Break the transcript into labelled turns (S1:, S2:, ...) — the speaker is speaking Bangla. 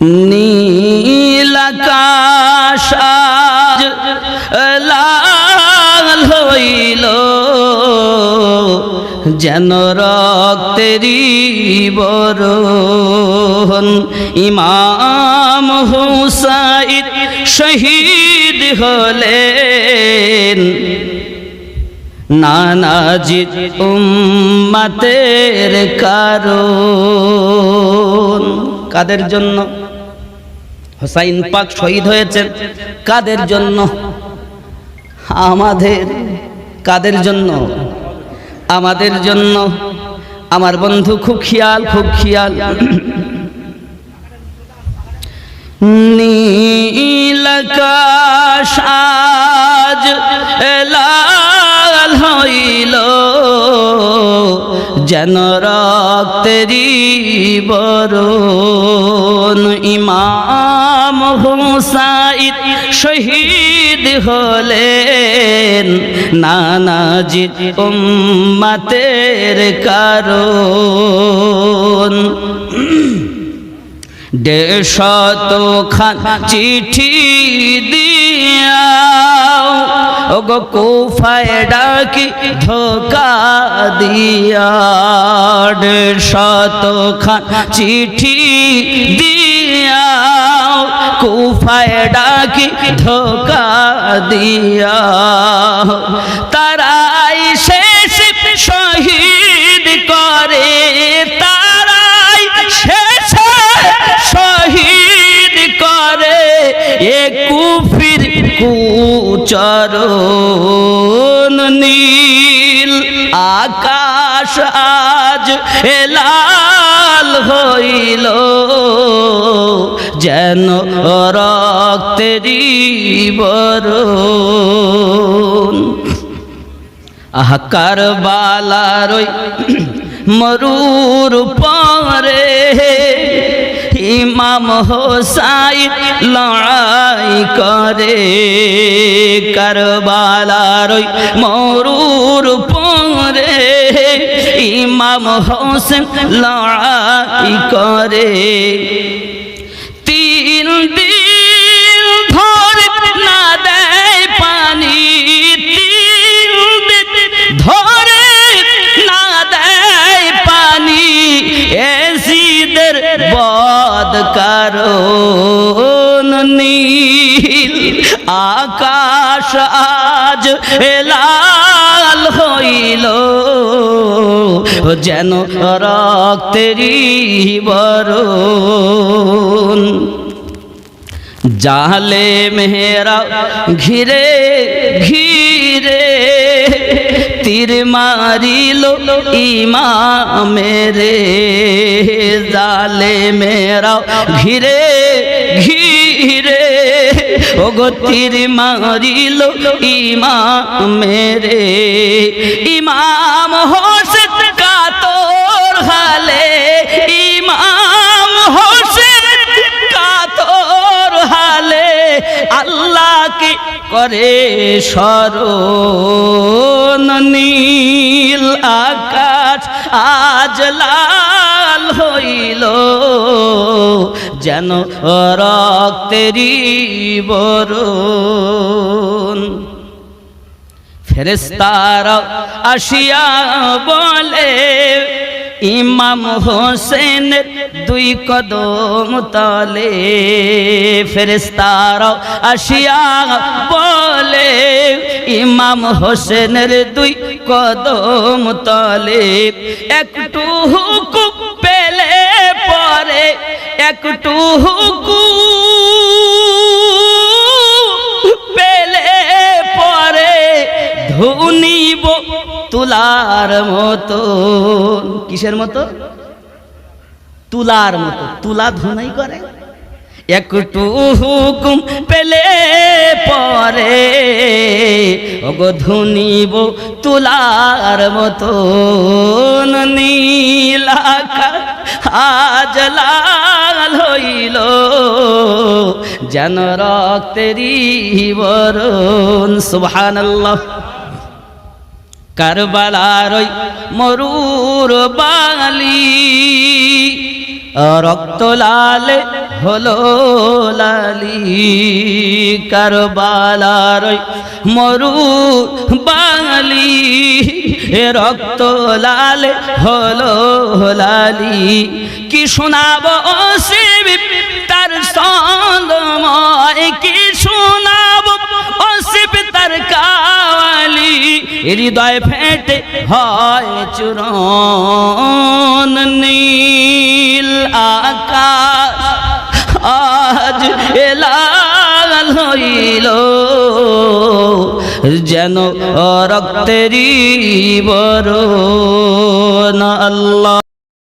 S1: নীলাকাশ আজ লাল হইল, যেন রক্তেরি বরণ। ইমাম হুসাইন শহীদ হলেন। নানাজিৎ উম্মাতের কারণ। কাদের জন্য? হোসাইন পাক শহীদ হয়েছেন। কাদের জন্য? আমাদের, কাদের জন্য? আমাদের জন্য। আমার বন্ধু খুব খেয়াল খুব খেয়াল। নীলকাশ আজ লাল হইল, যেন রক্তেরি বরণ ইমাম হুসাইন শহীদ হলেন। নানাজি উম্মাতের কারণ। দেশত খান চিঠি দিয়া ওগো কুফায় ডাকি ধোকা দিয়া দেশত খান চিঠি দিয়া কুফায় ডাকি ধোকা দিয়া। তারাই শেষ শহীদ করে তারাই শেষ শহীদ করে। এ কুফির কুচরণ নীল, আকাশ আজ লাল হইল। যেন রক্তেরি বরণ আহা, কারবালার ওই মরুর পরে ইমাম হোসাইন লড়াই করে। কারবালার ওই মরুর পরে ইমাম হোসেন লড়াই করে। কারণ নীল আকাশ আজ লাল হইল। যেন রক্তেরি বরণ জালে মেহরা ঘিরে ঘিরে তীর মারিল ইমামেরে জালে মেরা ঘিরে ঘিরে ওগো তীর মারিল ইমামেরে ইমাম হোসেন করে স্মরণ নীল আকাশ আজ লাল হইল যেন রক্তেরি বরণ। ফেরেস্তারা আসিয়া বলে ইমাম হোসেনের দুই কদম তলে ফেরেস্তারা আসিয়া বলে, ইমাম হোসেনের দুই কদম তলে একটু হুকুম পেলে পরে, একটু হুকুম তুলার মতো। কিসের মতো? তুলার মতো। তুলা ধুনাই করে। একটু হুকুম পেলে পরে। ওগো ধুনিব তুলার মতো। নীলাকা আজ লাল হইল। যেন রক্তেরি বরণ সুবহানাল্লাহ। কারবালার ওই মরুর বালি। রক্ত লাল হলো লালি। কারবালার ওই মরু বাঙালি এ রক্ত লাল হলো লালি। কি শোনাব শিব তার সঙ্গময় কি শোনাব শিব তার কাওয়ালি হৃদয় ফেটে হয় চুরন নীল আকাশ। আজ এলাল হইল যেন রক্তেরই বড় আল্লাহ।